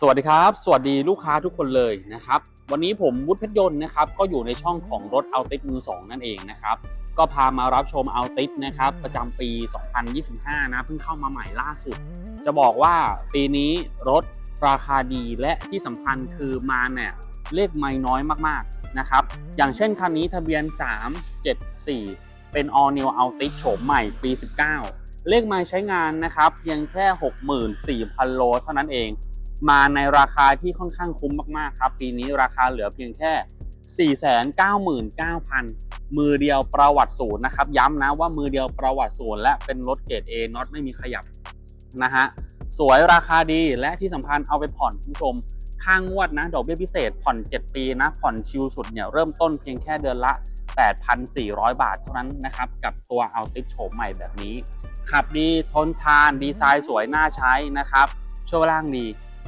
สวัสดีครับ สวัสดีลูกค้าทุกคนเลยนะครับ วันนี้ผมวุฒิเพชรยนต์นะครับก็อยู่ในช่องของรถเอาติมือสองนั่นเองนะครับ ก็พามารับชมเอาตินะครับประจำปี 2025 นะเพิ่งเข้ามาใหม่ล่าสุด จะบอกว่าปีนี้รถราคาดีและที่สำคัญคือมาเนี่ยเลขไม่น้อยมากๆนะครับ อย่างเช่นคันนี้ทะเบียน 374 เป็น all new Altis โฉมใหม่ปี 19 เลขไม้ใช้งานนะครับเพียงแค่ 64,000 โลเท่านั้นเอง มาในราคาที่ค่อนข้างคุ้มมากๆครับ ปีนี้ราคาเหลือเพียงแค่ 499,000 มือเดียวประวัติศูนย์นะครับ ย้ำนะว่ามือเดียวประวัติศูนย์และเป็นรถเกรด A น็อตไม่มีขยับนะฮะสวยราคาดีและที่สำคัญเอาไปผ่อนคุณผู้ชมค่างวดนะดอกเบี้ยพิเศษผ่อน 7 ปีนะ ผ่อนชิลสุดเนี่ยเริ่มต้นเพียงแค่เดือนละ 8,400 บาทเท่านั้นนะครับ กับตัวเอาติโฉมใหม่แบบนี้ ขับดีทนทานดีไซน์สวยน่าใช้นะครับ ช่วงล่างดี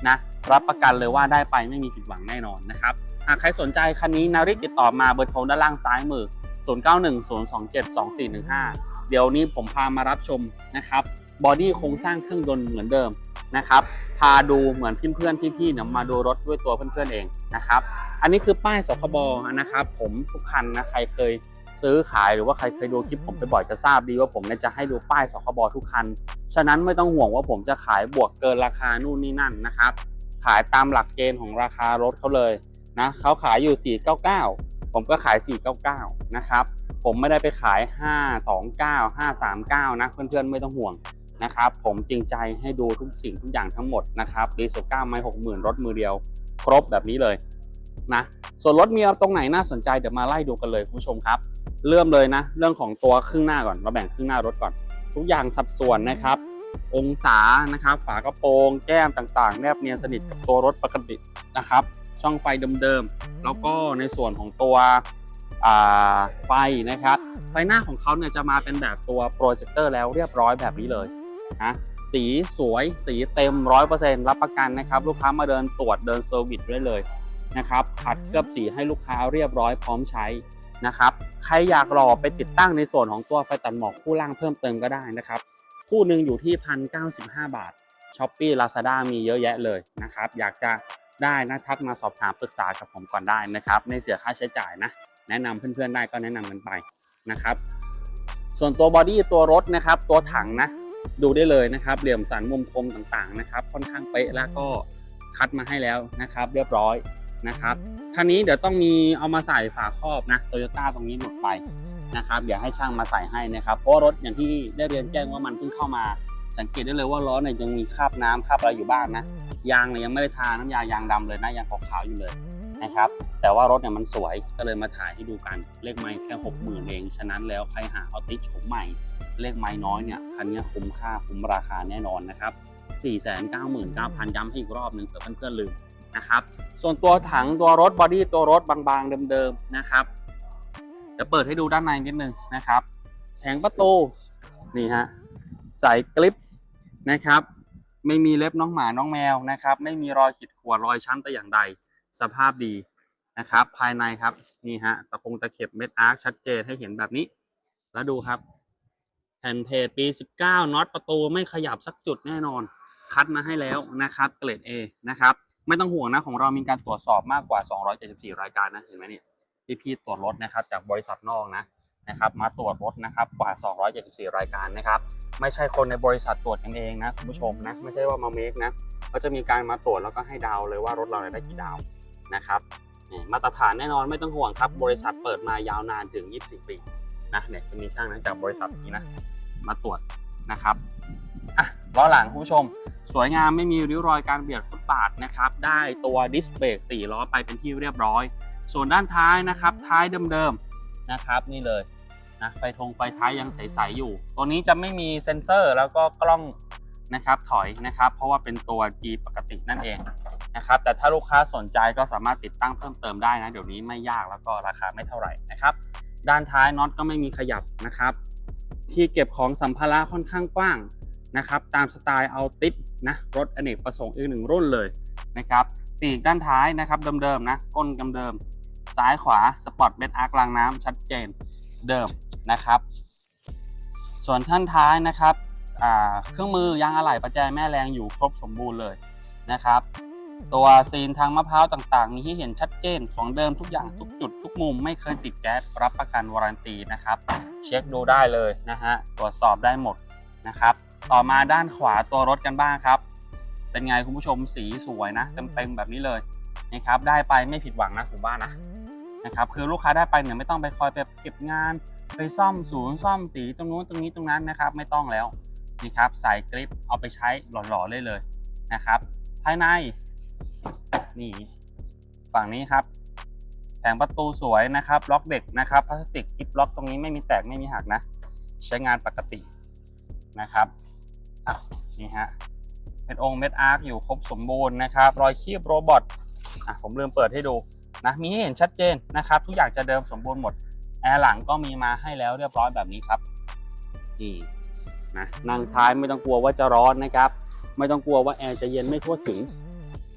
นะรับประกันเลยว่าได้ไปไม่มีผิดหวังแน่นอนนะครับหากใครสนใจคันนี้นาริติดต่อมาเบอร์โทรด้านล่างซ้ายมือ 0910272415 เดี๋ยวนี้ผมพามารับชมนะครับบอดี้โครงสร้างเครื่องยนต์เหมือนเดิมนะครับพาดูเหมือนเพื่อนๆพี่ๆเนี่ยมาดูรถด้วยตัวเพื่อนๆเองนะครับ อันนี้คือป้ายสคบนะครับ ผมทุกคันนะใครเคย ซื้อขายหรือว่าใครเคยดูคลิปผมไปบ่อยจะทราบดีว่าผมเนี่ยจะให้ดูป้ายสคบทุกคัน ฉะนั้นไม่ต้องห่วงว่าผมจะขายบวกเกินราคานู่นนี่นั่นนะครับ ขายตามหลักเกณฑ์ของราคารถเขาเลยนะเขาขายอยู่ 499 ผมก็ขาย 499 นะครับ ผมไม่ได้ไปขาย 529 539 นะเพื่อนๆไม่ต้องห่วงนะครับ ผมจริงใจให้ดูทุกสิ่งทุกอย่างทั้งหมดนะครับรีสก้าไม้หกหมื่นรถมือเดียว ครบแบบนี้เลย นะส่วนรถมีตรงไหนน่าสนใจเดี๋ยวมาไล่ดูกันเลยคุณผู้ชมครับ เริ่มเลยนะ เรื่องของตัวครึ่งหน้าก่อนเราแบ่งครึ่งหน้ารถก่อน ทุกอย่างสัดส่วนนะครับ องศานะครับ ฝากระโปรงแก้มต่างๆ แนบเนียนสนิทกับตัวรถปกตินะครับ ช่องไฟเดิมๆแล้วก็ในส่วนของตัวไฟนะครับ ไฟหน้าของเขาเนี่ยจะมาเป็นแบบตัวโปรเจคเตอร์แล้วเรียบร้อยแบบนี้เลยนะสีสวยสีเต็ม 100%รับประกันนะครับ ลูกค้ามาเดินตรวจเดินเซอร์วิสได้เลย นะครับขัดเคลือบสีให้ลูกค้าเรียบร้อยพร้อมใช้นะครับใครอยากรอไปติดตั้งในส่วนของตัวไฟตัดหมอกคู่ล่างเพิ่มเติมก็ได้นะครับคู่หนึ่งอยู่ที่1,095บาทช้อปปี้ลาซาด้ามีเยอะแยะเลยนะครับอยากจะได้นะทักมาสอบถามปรึกษากับผมก่อนได้นะครับไม่เสียค่าใช้จ่ายนะแนะนำเพื่อนๆได้ก็แนะนำกันไปนะครับส่วนตัวบอดี้ตัวรถนะครับตัวถังนะดูได้เลยนะครับเหลี่ยมสันมุมคมต่างๆนะครับค่อนข้างเป๊ะแล้วก็คัดมาให้แล้วนะครับ เรียบร้อย นะครับคันนี้เดี๋ยวต้องมีเอามาใส่ฝาครอบนะโตโยต้าตรงนี้หมดไปนะครับเดี๋ยวให้ช่างมาใส่ให้นะครับเพราะรถอย่างที่ได้เรียนแจ้งว่ามันเพิ่งเข้ามาสังเกตได้เลยว่าล้อเนี่ยยังมีคราบน้ำคราบอะไรอยู่บ้างนะยางเนี่ยยังไม่ได้ทาน้ำยายางดำเลยนะยางขาวๆอยู่เลยนะครับแต่ว่ารถเนี่ยมันสวยก็เลยมาถ่ายให้ดูกันเลขไม้แค่หกหมื่นเองฉะนั้นแล้วใครหาเอาติชโฉมใหม่ เลขไม้น้อยเนี่ยคันนี้คุ้มค่าคุ้มราคาแน่นอนนะครับ499,000ย้ำให้อีกรอบหนึ่งเผื่อเพื่อนๆลืม นะครับ ส่วนตัวถังตัวรถบอดี้ตัวรถบางๆเดิมๆนะครับเดี๋ยวเปิดให้ดูด้านในนิดนึงนะครับ แผงประตูนี่ฮะใส่กลิปนะครับ ไม่มีเล็บน้องหมาน้องแมวนะครับ ไม่มีรอยขีดข่วนรอยช้ำแต่อย่างใดสภาพดีนะครับ ภายในครับนี่ฮะตะคงตะเข็บเม็ดอาร์คชัดเจนให้เห็นแบบนี้ แล้วดูครับ แผ่นเพจปี 19น็อตประตูไม่ขยับสักจุดแน่นอน คัดมาให้แล้วนะครับ เกรด A นะครับ ไม่ต้องห่วงนะของเรามีการตรวจสอบมากกว่า 274 รายการนะเห็นไหมเนี่ยพี่พี่ๆตรวจรถนะครับจากบริษัทนอกนะนะครับมาตรวจรถนะครับกว่า 274 รายการนะครับไม่ใช่คนในบริษัทตรวจกันเองนะคุณผู้ชมนะไม่ใช่ว่ามาเมคนะเขาจะมีการมาตรวจแล้วก็ให้ดาวเลยว่ารถเราได้กี่ดาวนะครับนี่มาตรฐานแน่นอนไม่ต้องห่วงครับบริษัทเปิดมายาวนานถึง 24 ปีนะเนี่ยจะมีช่างนะจากบริษัทนี้นะมาตรวจนะครับอะล้อหลังคุณผู้ชม สวยงามไม่มีริ้วรอยการเบียดฟุตบาทนะครับได้ตัวดิสเบรก4ล้อไปเป็นที่เรียบร้อย ส่วนด้านท้ายนะครับท้ายเดิมๆนะครับนี่เลยนะไฟทงไฟท้ายยังใสๆอยู่ ตัวนี้จะไม่มีเซ็นเซอร์แล้วก็กล้องนะครับถอยนะครับเพราะว่าเป็นตัว G ปกตินั่นเองนะครับแต่ถ้าลูกค้าสนใจก็สามารถติดตั้งเพิ่มเติมได้นะเดี๋ยวนี้ไม่ยากแล้วก็ราคาไม่เท่าไหร่นะครับด้านท้ายน็อตก็ไม่มีขยับนะครับ ที่เก็บของสัมภาระค่อนข้างกว้าง นะครับตามสไตล์เอาติดนะรถอเนกประสงค์อีกหนึ่งรุ่นเลยนะครับปีกด้านท้ายนะครับเดิมๆนะก้นเดิมๆซ้ายขวาสปอร์ตเบนอาร์กลางน้ำชัดเจนเดิมนะครับส่วนท่านท้ายนะครับเครื่องมือยางอะไหล่ประแจแม่แรงอยู่ครบสมบูรณ์เลยนะครับตัวซีนทางมะพร้าวต่างๆ มีให้เห็นชัดเจนของเดิมทุกอย่างทุกจุดทุกมุมไม่เคยติดแก๊สรับประกันวารันตีนะครับ เช็คดูได้เลยนะฮะตรวจสอบได้หมดนะครับ ต่อมาด้านขวาตัวรถกันบ้างครับ เป็นไงคุณผู้ชมสีสวยนะ เต็มๆแบบนี้เลยนะครับได้ไปไม่ผิดหวังนะผมว่านะนะครับคือลูกค้าได้ไปเนี่ยไม่ต้องไปคอยไปเก็บงาน ไปซ่อมศูนย์ซ่อมสีตรงนู้นตรงนี้ตรงนั้นนะครับ ไม่ต้องแล้วนี่ครับใส่กริปเอาไปใช้หล่อๆเลยเลยนะครับ ภายในนี่ฝั่งนี้ครับแผงประตูสวยนะครับล็อกเด็กนะครับพลาสติกกิฟล็อกตรงนี้ไม่มีแตกไม่มีหักนะ ใช้งานปกตินะครับอะ นี่ฮะเป็นองค์เม็ดอาร์คอยู่ครบสมบูรณ์นะครับรอยคีบโรบอทอะผมลืมเปิดให้ดูนะมีให้เห็นชัดเจนนะครับทุกอย่างจะเดิมสมบูรณ์หมดแอร์หลังก็มีมาให้แล้วเรียบร้อยแบบนี้ครับนี่นะนั่งท้ายไม่ต้องกลัวว่าจะร้อนนะครับ ไม่ต้องกลัวว่าแอร์จะเย็นไม่ทั่วถึง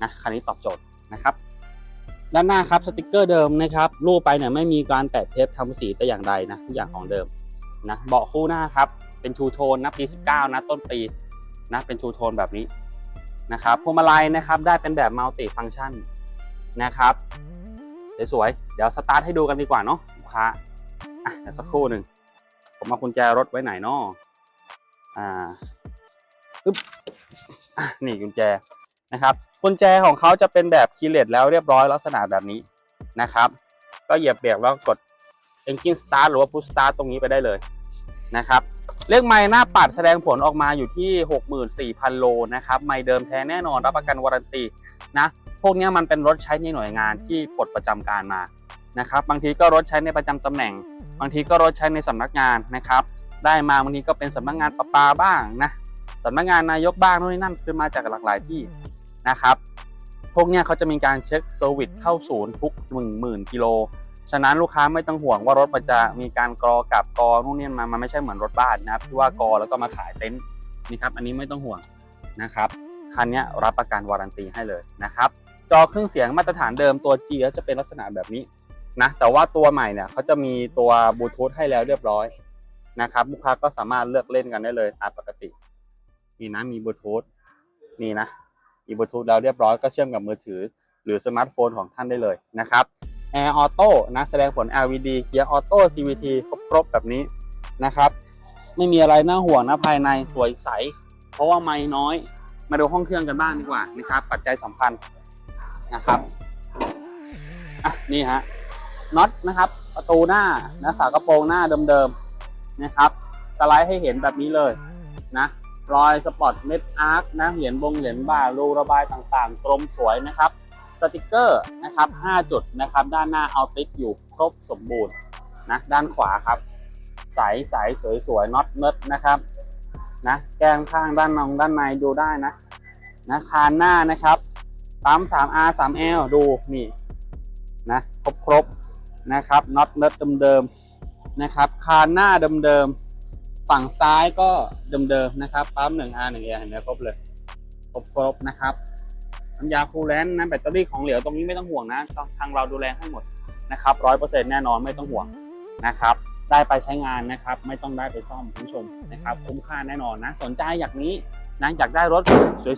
นะคันนี้ตอบโจทย์นะครับ ด้านหน้าครับสติกเกอร์เดิมนะครับรูปไปเนี่ยไม่มีการแปะเทปทำสีแต่อย่างใดนะทุกอย่างของเดิมนะเบาะคู่หน้าครับเป็นทูโทนนะปี 19 นะต้นปี นะเป็นทูโทนแบบนี้นะครับพวงมาลัยนะครับได้เป็นแบบมัลติฟังชันนะครับสวยๆเดี๋ยวสตาร์ทให้ดูกันดีกว่าเนาะลูกค้าอะเดี๋ยวสักครู่หนึ่งผมเอากุญแจรถไว้ไหนเนาะอ่าอึ๊บนี่กุญแจนะครับกุญแจของเขาจะเป็นแบบคีย์เลสแล้วเรียบร้อยลักษณะแบบนี้นะครับ ก็เหยียบเบรกแล้วกด Engine Start หรือว่า Push Start ตรงนี้ไปได้เลยนะครับ เลขไม้หน้าปัดแสดงผลออกมาอยู่ที่ 64,000 โลนะครับไม้เดิมแท้แน่นอนรับประกันวารันตีนะพวกนี้มันเป็นรถใช้ในหน่วยงานที่ปลดประจำการมานะครับบางทีก็รถใช้ในประจำตำแหน่ง บางทีก็รถใช้ในสำนักงานนะครับได้มาบางทีก็เป็นสำนักงานประปาบ้างนะสำนักงานนายกบ้างนู่นนี่นั่นคือมาจากหลากหลายที่นะครับพวกนี้เขาจะมีการเช็คเซอร์วิสเข้าศูนย์ทุกหมื่นหมื่นกิโล ฉะนั้นลูกค้าไม่ต้องห่วงว่ารถมันจะมีการกรอกับกรอนู่นนี่มามันไม่ใช่เหมือนรถบ้านนะครับที่ว่ากรอแล้วก็มาขายเต็นท์นี่ครับอันนี้ไม่ต้องห่วงนะครับคันนี้รับประกันวารันตีให้เลยนะครับจอเครื่องเสียงมาตรฐานเดิมตัว G ก็จะเป็นลักษณะแบบนี้นะแต่ว่าตัวใหม่เนี่ยเขาจะมีตัวบลูทูธให้แล้วเรียบร้อยนะครับลูกค้าก็สามารถเลือกเล่นกันได้เลยตามปกตินี่นะมีบลูทูธนี่นะมีบลูทูธแล้วเรียบร้อยก็เชื่อมกับมือถือ หรือสมาร์ทโฟนของท่านได้เลยนะครับ Air Auto นะแสดงผล LVD เกียร์ออโต้ CVT ครบๆแบบนี้นะครับ ไม่มีอะไรน่าห่วงนะภายในสวยใส เพราะว่าไม่น้อย มาดูห้องเครื่องกันบ้างดีกว่านะครับ ปัจจัยสำคัญนะครับอะนี่ฮะน็อตนะครับ ประตูหน้านะฝากระโปรงหน้าเดิมๆนะครับสไลด์ให้เห็นแบบนี้เลยนะรอยสปอตเม็ดอาร์คนะเหรียญบงเหรียญบารูระบายต่างๆ กลมสวยนะครับ สติกเกอร์นะครับ 5 จุดนะครับ ด้านหน้าเอาติดอยู่ครบสมบูรณ์นะด้านขวาครับ ใสใสสวยสวยน็อตเนิร์ดนะครับนะแกงข้างด้านนองด้านในดูได้นะนะคานหน้านะครับปั๊ม 3R 3L ดูนี่นะครบครบนะครับน็อตเนิร์ดเดิมๆนะครับคานหน้าเดิมๆฝั่งซ้ายก็เดิมๆนะครับปั๊ม 1R 1A เห็นไหมครบเลยครบครบนะครับ น้ำยาคูลแลนต์นะแบตเตอรี่ของเหลวตรงนี้ไม่ต้องห่วงนะทางเราดูแลให้หมดนะครับร้อยเปอร์เซ็นต์แน่นอนไม่ต้องห่วงนะครับได้ไปใช้งานนะครับ ไม่ต้องได้ไปซ่อมคุณผู้ชมนะครับ คุ้มค่าแน่นอนนะ สนใจอยากนี้นะอยากได้รถ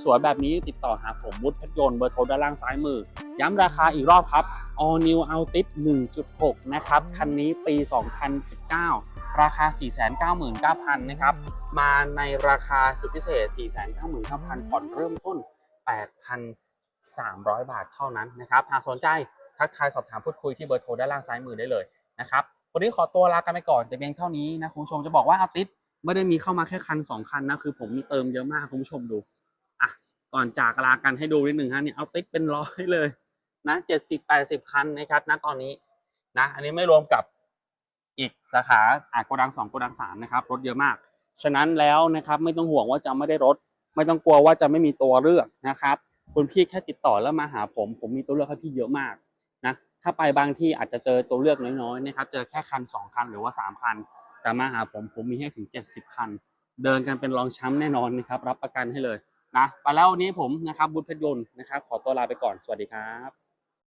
สวยๆ แบบนี้ติดต่อหาผมวุฒิพชรยนต์เบอร์โทรด้านล่างซ้ายมือ ย้ำราคาอีกรอบครับ All New Altis 1.6 นะครับ คันนี้ปี 2019 ราคา 499,000 นะครับ มาในราคาสุดพิเศษ 499,000 ผ่อนเริ่มต้น 300 บาทเท่านั้นนะครับหากสนใจทักทายสอบถามพูดคุยที่เบอร์โทรด้านล่างซ้ายมือได้เลยนะครับวันนี้ขอตัวลากันไปก่อนแต่เพียงเท่านี้นะคุณผู้ชมจะบอกว่าอาติสไม่ได้มีเข้ามาแค่คัน2คันนะคือผมมีเติมเยอะมากคุณผู้ชมดูอะก่อนจากลากันให้ดูนิดหนึ่งฮะเนี่ยเอาติสเป็นร้อยเลยนะ70 80คันนะครับณตอนนี้นะอันนี้ไม่รวมกับอีกสาขาอาจโกดัง2โกดัง3นะครับรถเยอะมาก ฉะนั้นแล้วนะครับไม่ต้องห่วงว่าจะไม่ได้รถ ไม่ต้องกลัวว่าจะไม่มีตัวเลือกนะครับ คุณพี่แค่ติดต่อแล้วมาหาผม ผมมีตัวเลือกให้พี่เยอะมากนะถ้าไปบางที่อาจจะเจอตัวเลือกน้อยๆนะครับเจอแค่คัน2คันหรือว่า3คันแต่มาหาผมผมมีให้ถึง 70 คัน เดินกันเป็นรองช้ำแน่นอนนะครับ รับประกันให้เลยนะไปแล้ววันนี้ผมนะครับบุญเพชรยนต์นะครับ ขอตัวลาไปก่อนสวัสดีครับ